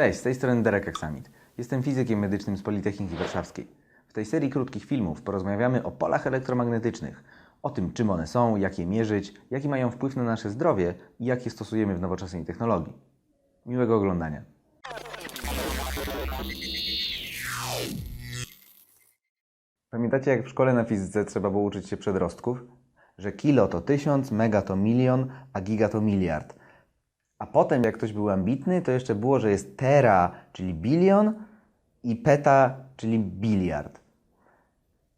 Cześć, z tej strony Derek Aksamit. Jestem fizykiem medycznym z Politechniki Warszawskiej. W tej serii krótkich filmów porozmawiamy o polach elektromagnetycznych, o tym czym one są, jak je mierzyć, jaki mają wpływ na nasze zdrowie i jak je stosujemy w nowoczesnej technologii. Miłego oglądania. Pamiętacie, jak w szkole na fizyce trzeba było uczyć się przedrostków? Że kilo to tysiąc, mega to milion, a giga to miliard. A potem, jak ktoś był ambitny, to jeszcze było, że jest tera, czyli bilion, i peta, czyli biliard.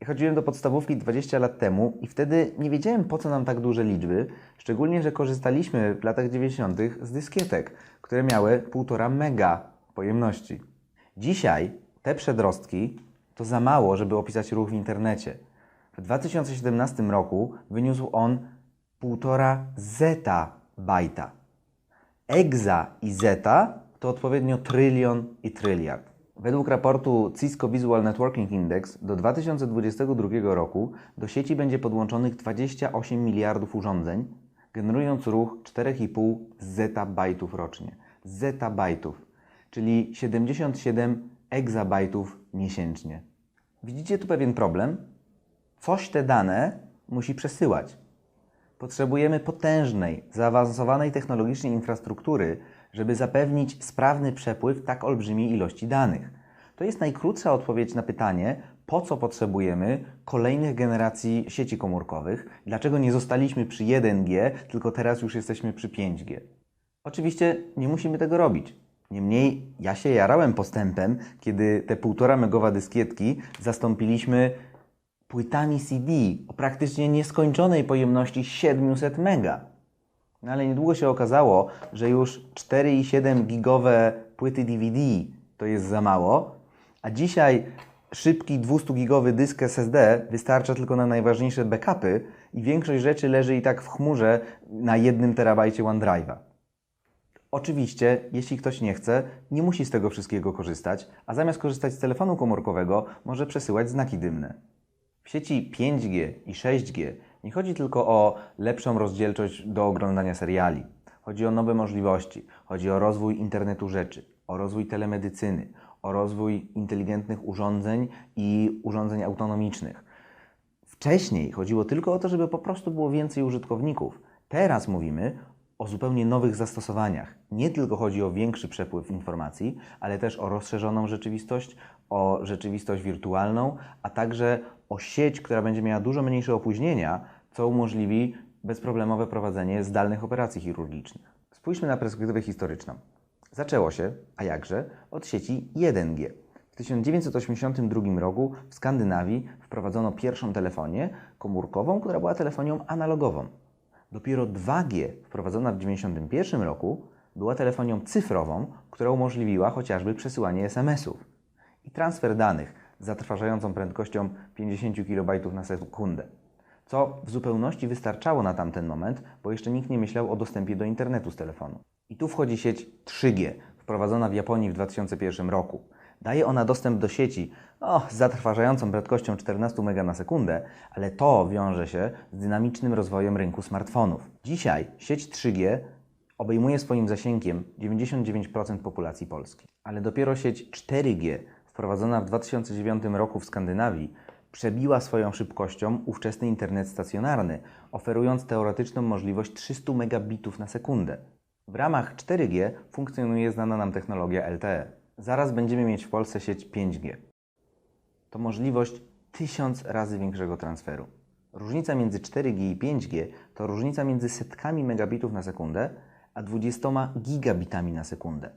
Chodziłem do podstawówki 20 lat temu i wtedy nie wiedziałem, po co nam tak duże liczby, szczególnie, że korzystaliśmy w latach 90. z dyskietek, które miały 1,5 mega pojemności. Dzisiaj te przedrostki to za mało, żeby opisać ruch w internecie. W 2017 roku wyniósł on 1,5 zeta bajta. Exa i zeta to odpowiednio trylion i tryliard. Według raportu Cisco Visual Networking Index do 2022 roku do sieci będzie podłączonych 28 miliardów urządzeń, generując ruch 4,5 zetabajtów rocznie. Zetabajtów, czyli 77 egzabajtów miesięcznie. Widzicie tu pewien problem? Coś te dane musi przesyłać. Potrzebujemy potężnej, zaawansowanej technologicznie infrastruktury, żeby zapewnić sprawny przepływ tak olbrzymiej ilości danych. To jest najkrótsza odpowiedź na pytanie, po co potrzebujemy kolejnych generacji sieci komórkowych, dlaczego nie zostaliśmy przy 1G, tylko teraz już jesteśmy przy 5G. Oczywiście nie musimy tego robić. Niemniej ja się jarałem postępem, kiedy te 1,5 megowa dyskietki zastąpiliśmy płytami CD o praktycznie nieskończonej pojemności 700 mega. No ale niedługo się okazało, że już 4,7 gigowe płyty DVD to jest za mało, a dzisiaj szybki 200 gigowy dysk SSD wystarcza tylko na najważniejsze backupy i większość rzeczy leży i tak w chmurze na 1 terabajcie OneDrive'a. Oczywiście, jeśli ktoś nie chce, nie musi z tego wszystkiego korzystać, a zamiast korzystać z telefonu komórkowego, może przesyłać znaki dymne. W sieci 5G i 6G nie chodzi tylko o lepszą rozdzielczość do oglądania seriali. Chodzi o nowe możliwości, chodzi o rozwój internetu rzeczy, o rozwój telemedycyny, o rozwój inteligentnych urządzeń i urządzeń autonomicznych. Wcześniej chodziło tylko o to, żeby po prostu było więcej użytkowników. Teraz mówimy o zupełnie nowych zastosowaniach. Nie tylko chodzi o większy przepływ informacji, ale też o rozszerzoną rzeczywistość, o rzeczywistość wirtualną, a także o sieć, która będzie miała dużo mniejsze opóźnienia, co umożliwi bezproblemowe prowadzenie zdalnych operacji chirurgicznych. Spójrzmy na perspektywę historyczną. Zaczęło się, a jakże, od sieci 1G. W 1982 roku w Skandynawii wprowadzono pierwszą telefonię komórkową, która była telefonią analogową. Dopiero 2G, wprowadzona w 1991 roku, była telefonią cyfrową, która umożliwiła chociażby przesyłanie SMS-ów i transfer danych z zatrważającą prędkością 50 kB na sekundę, co w zupełności wystarczało na tamten moment, bo jeszcze nikt nie myślał o dostępie do internetu z telefonu. I tu wchodzi sieć 3G, wprowadzona w Japonii w 2001 roku. Daje ona dostęp do sieci o, z zatrważającą prędkością 14 MB na sekundę, ale to wiąże się z dynamicznym rozwojem rynku smartfonów. Dzisiaj sieć 3G obejmuje swoim zasięgiem 99% populacji Polski, ale dopiero sieć 4G, wprowadzona w 2009 roku w Skandynawii, przebiła swoją szybkością ówczesny internet stacjonarny, oferując teoretyczną możliwość 300 megabitów na sekundę. W ramach 4G funkcjonuje znana nam technologia LTE. Zaraz będziemy mieć w Polsce sieć 5G. To możliwość tysiąc razy większego transferu. Różnica między 4G i 5G to różnica między setkami megabitów na sekundę, a 20 gigabitami na sekundę.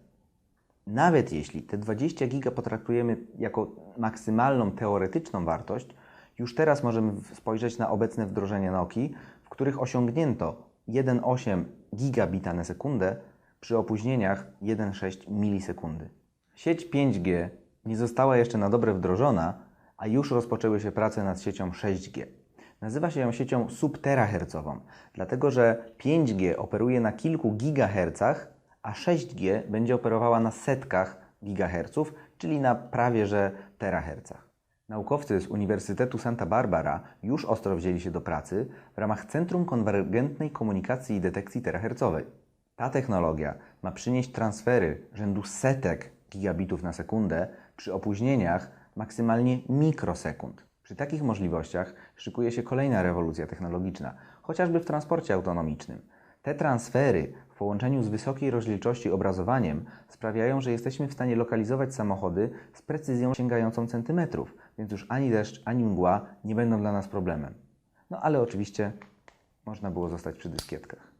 Nawet jeśli te 20 giga potraktujemy jako maksymalną teoretyczną wartość, już teraz możemy spojrzeć na obecne wdrożenia Nokii, w których osiągnięto 1,8 gigabita na sekundę przy opóźnieniach 1,6 milisekundy. Sieć 5G nie została jeszcze na dobre wdrożona, a już rozpoczęły się prace nad siecią 6G. Nazywa się ją siecią subterahercową, dlatego że 5G operuje na kilku gigahercach, a 6G będzie operowała na setkach gigaherców, czyli na prawie że terahercach. Naukowcy z Uniwersytetu Santa Barbara już ostro wzięli się do pracy w ramach Centrum Konwergentnej Komunikacji i Detekcji Terahercowej. Ta technologia ma przynieść transfery rzędu setek gigabitów na sekundę, przy opóźnieniach maksymalnie mikrosekund. Przy takich możliwościach szykuje się kolejna rewolucja technologiczna, chociażby w transporcie autonomicznym. Te transfery w połączeniu z wysokiej rozdzielczości obrazowaniem sprawiają, że jesteśmy w stanie lokalizować samochody z precyzją sięgającą centymetrów, więc już ani deszcz, ani mgła nie będą dla nas problemem. No ale oczywiście można było zostać przy dyskietkach.